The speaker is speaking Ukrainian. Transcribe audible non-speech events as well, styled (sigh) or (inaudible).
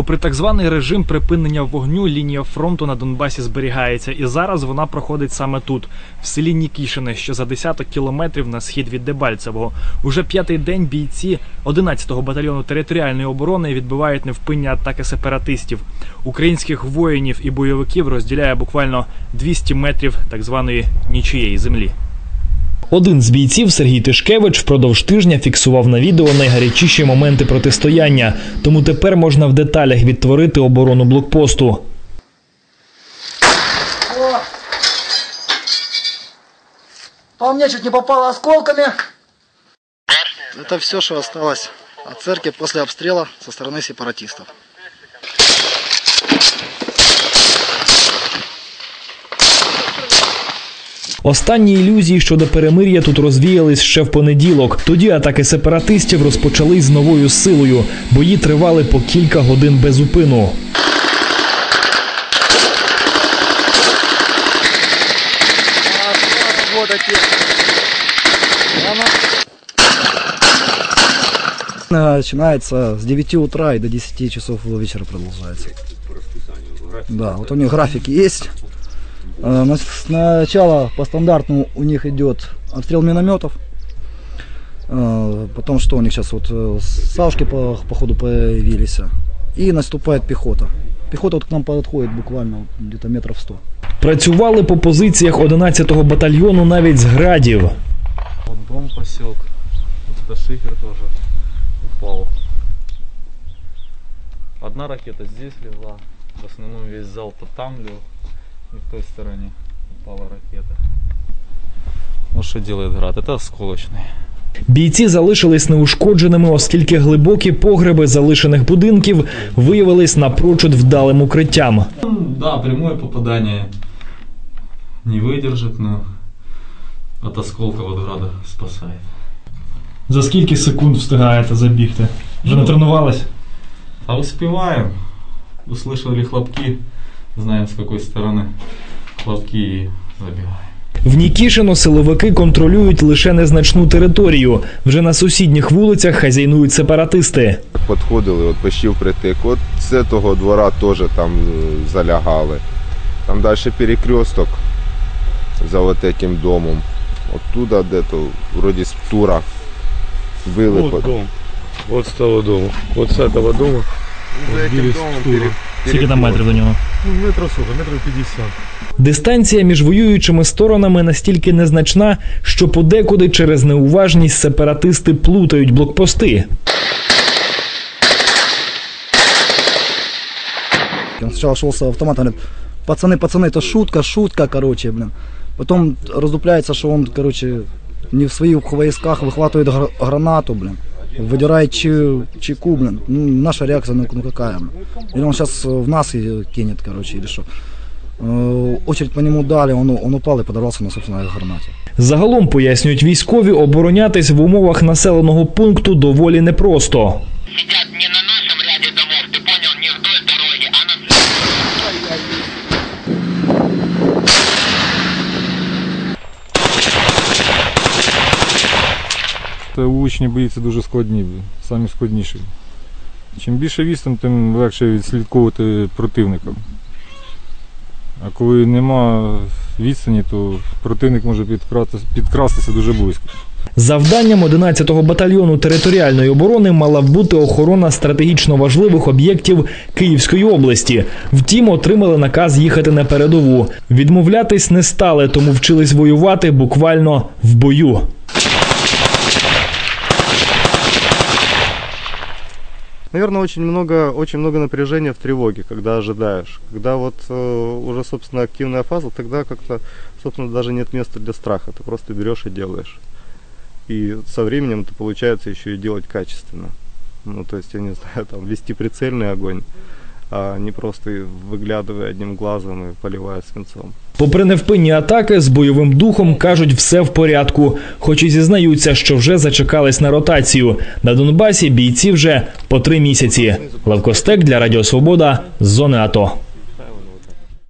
Попри так званий режим припинення вогню, лінія фронту на Донбасі зберігається, і зараз вона проходить саме тут, в селі Нікішине, що за десяток кілометрів на схід від Дебальцевого. Уже п'ятий день бійці 11-го батальйону територіальної оборони відбивають невпинні атаки сепаратистів. Українських воїнів і бойовиків розділяє буквально 200 метрів так званої нічиєї землі. Один з бійців Сергій Тишкевич впродовж тижня фіксував на відео найгарячіші моменти протистояння, тому тепер можна в деталях відтворити оборону блокпосту. По мне чуть не попало осколками. Это все, что осталось от церкви после обстрела со стороны сепаратистов. Останні ілюзії щодо перемир'я тут розвіялись ще в понеділок. Тоді атаки сепаратистів розпочались з новою силою. Бої тривали по кілька годин без эти. Начинается с 9 утра и до 10 часов вечера продолжается. Да, вот у них графики есть. Э, на- Сначала по стандартному у них идет обстрел минометов. Э, Потом что у них сейчас вот э, савушки по, по ходу появились. И наступает пехота. Пехота вот к нам подходит буквально вот где-то метров 100. Працювали по позиціях 11-го батальйону навіть з градів. Вот дом посек. Вот это шифер тоже упал. Одна ракета здесь легла. В основном весь зал то там лег. И в той стороне упала ракета. Вот что делает град. Это осколочный. Бійці залишились неушкодженими, оскільки глибокі погреби залишених будинків виявились напрочуд вдалим укриттям. Да, прямое попадание не выдержит, но от осколка от града спасает. За скільки секунд встигаєте забігти? Вже не тренувались? А успеваем. Услышали хлопки. Знаем с какой стороны хлопки и забегаем. В Нікішино силовики контролюють лише незначну територію. Вже на сусідніх вулицях хазяйнують сепаратисти. Підходили, от почти впритик. От з того двора теж там е, залягали. Там далі перекресток за от этим домом. Оттуда де-то, вроді з тура. Били Вот по- дом. Вот с того дома. Вот с этого дома. За этим Били з домом тура. пере- Скільки там метрів до нього? Ну, метра сколько? Метров 50. Дистанція між воюючими сторонами настільки незначна, що подекуди через неуважність сепаратисти плутають блокпости. Он сначала шел с автомата, говорит, пацаны, пацаны, это шутка, шутка, короче, блин. Потом раздупляется, что он, короче, не в своих войсках выхватывает гра- гранату, блин. Выдирает чи- чеку, блин. Ну, наша реакция, ну, ну какая. Или он сейчас в нас и кинет, короче, или что. Э, Очередь по нему дали, он, он упал и подорвался на собственной гранате. Загалом пояснюють військові, оборонятись в умовах населеного пункту доволі непросто. Ребят, не Це вуличні бої це дуже складні, самі складніші. Чим більше відстань, тим легше відслідковувати противника. А коли нема відстані, то противник може підкрастися дуже близько. Завданням 11-го батальйону територіальної оборони мала бути охорона стратегічно важливих об'єктів Київської області. Втім, отримали наказ їхати на передову. Відмовлятись не стали, тому вчились воювати буквально в бою. Наверное, очень много, очень много напряжения в тревоге, когда ожидаешь. Когда вот э, уже, собственно, активная фаза, тогда как-то, собственно, даже нет места для страха. Ты просто берешь и делаешь. И со временем это получается еще и делать качественно. Ну, то есть, я не (laughs) знаю, там, вести прицельный огонь, а не просто выглядывая одним глазом и поливая свинцом. Попри невпинні атаки, з бойовим духом кажуть, все в порядку, хоч і зізнаються, що вже зачекались на ротацію. На Донбасі бійці вже по три місяці. Левкостек для Радіо Свобода з зони АТО.